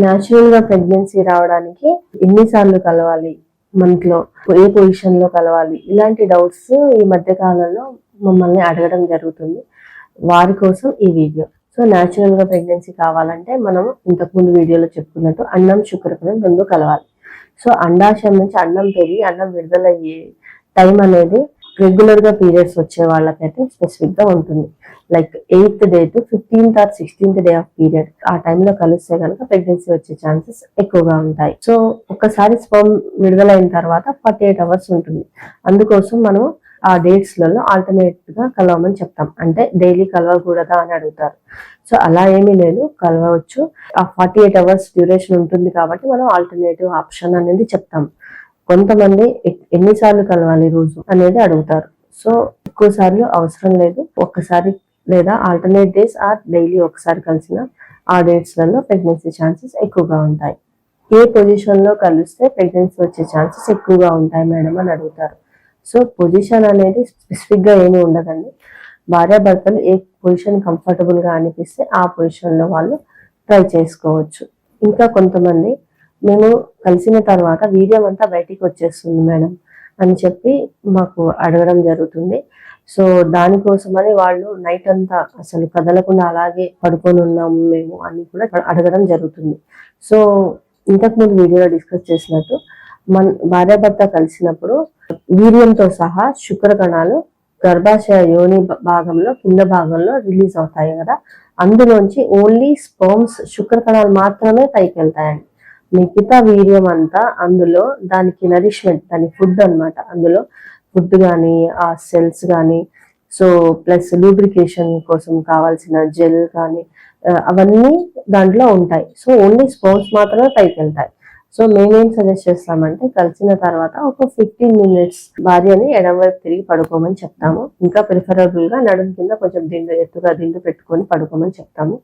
న్యాచురల్గా ప్రెగ్నెన్సీ రావడానికి ఎన్నిసార్లు కలవాలి మంత్లో? ఏ పొజిషన్లో కలవాలి? ఇలాంటి డౌట్స్ ఈ మధ్య కాలంలో మమ్మల్ని అడగడం జరుగుతుంది. వారి కోసం ఈ వీడియో సో న్యాచురల్గా ప్రెగ్నెన్సీ కావాలంటే మనం ఇంతకు ముందు వీడియోలో చెప్పుకున్నట్టు అన్నం శుక్రకణం రెండు కలవాలి. సో అండాశయం నుంచి అన్నం పెరిగి అన్నం విడుదలయ్యే టైం అనేది రెగ్యులర్గా పీరియడ్స్ వచ్చే వాళ్ళకైతే స్పెసిఫిక్గా ఉంటుంది. Like eighth day to fifteenth or sixteenth day of period ఆ టైంలో కలిస్తే కనుక ప్రెగ్నెన్సీ వచ్చే ఛాన్సెస్ ఎక్కువగా ఉంటాయి. సో ఒక్కసారి స్పర్మ్ విడుదలైన తర్వాత ఫార్టీ ఎయిట్ అవర్స్ ఉంటుంది. అందుకోసం మనం ఆ డేట్స్లలో ఆల్టర్నేట్గా కలవమని చెప్తాం. అంటే డైలీ కలవకూడదా అని అడుగుతారు. సో అలా ఏమీ లేదు. కలవచ్చు. ఆ ఫార్టీ ఎయిట్ అవర్స్ డ్యూరేషన్ ఉంటుంది కాబట్టి మనం ఆల్టర్నేటివ్ ఆప్షన్ అనేది చెప్తాం. కొంతమంది ఎన్నిసార్లు కలవాలి రోజు అనేది అడుగుతారు. సో ఎక్కువ సార్లు అవసరం లేదు. ఒక్కసారి లేదా ఆల్టర్నేట్ డేస్ ఆర్ డైలీ ఒకసారి కలిసిన ఆ డేట్స్లలో ప్రెగ్నెన్సీ ఛాన్సెస్ ఎక్కువగా ఉంటాయి. ఏ పొజిషన్లో కలిస్తే ప్రెగ్నెన్సీ వచ్చే ఛాన్సెస్ ఎక్కువగా ఉంటాయి మేడం అని అడుగుతారు. సో పొజిషన్ అనేది స్పెసిఫిక్గా ఏమీ ఉండదండి. భార్యాభర్తలు ఏ పొజిషన్ కంఫర్టబుల్గా అనిపిస్తే ఆ పొజిషన్లో వాళ్ళు ట్రై చేసుకోవచ్చు. ఇంకా కొంతమంది మేము కలిసిన తర్వాత వీర్యం అంతా బయటికి వచ్చేస్తుంది మేడం అని చెప్పి మాకు అడగడం జరుగుతుంది. సో దానికోసమని వాళ్ళు నైట్ అంతా అసలు కదలకుండా అలాగే పడుకొని ఉన్నాము మేము అని కూడా అడగడం జరుగుతుంది. సో ఇంతకుముందు వీడియోలో డిస్కస్ చేసినట్టు మన భార్యాభర్త కలిసినప్పుడు వీర్యంతో సహా శుక్ర కణాలు గర్భాశయ యోని భాగంలో కింద భాగంలో రిలీజ్ అవుతాయి కదా. అందులోంచి ఓన్లీ స్పర్మ్స్ శుక్ర కణాలు మాత్రమే పైకి వెళ్తాయండి మిగతా వీర్యం అంతా అందులో దానికి నరిష్మెంట్ దాని ఫుడ్ అన్నమాట అందులో ఫుడ్ కానీ ఆ సెల్స్ కానీ సో ప్లస్ లూబ్రికేషన్ కోసం కావాల్సిన జెల్ కానీ అవన్నీ దాంట్లో ఉంటాయి. సో ఓన్లీ స్పోర్ట్స్ మాత్రమే పైకి వెళ్తాయి. సో మేమేం సజెస్ట్ చేస్తామంటే కలిసిన తర్వాత ఒక ఫిఫ్టీన్ మినిట్స్ భార్యని ఎడమవైపు తిరిగి పడుకోమని చెప్తాము. ఇంకా ప్రిఫరబుల్గా నడుము కింద కొంచెం దిండు ఎత్తుగా దిండు పెట్టుకొని పడుకోమని చెప్తాము.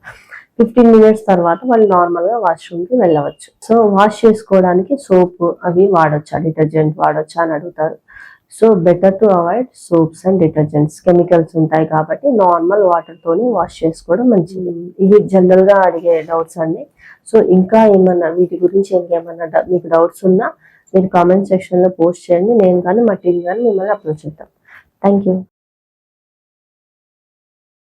ఫిఫ్టీన్ మినిట్స్ తర్వాత వాళ్ళు నార్మల్గా వాష్రూమ్కి వెళ్ళవచ్చు. సో వాష్ చేసుకోవడానికి సోప్ అవి వాడొచ్చా డిటర్జెంట్ వాడొచ్చా అని అడుగుతారు. So better to avoid soaps and detergents chemicals ఉంటాయి కాబట్టి నార్మల్ వాటర్ తోని వాష్ చేసుకోవడం మంచిది. ఇవి జనరల్గా అడిగే డౌట్స్ అండి. సో ఇంకా ఏమన్నా వీటి గురించి ఇంకేమన్నా మీకు డౌట్స్ ఉన్నా మీరు కామెంట్ సెక్షన్లో పోస్ట్ చేయండి. నేను కానీ మా టీం కానీ మిమ్మల్ని అప్రోచ్ చేద్దాం. Thank you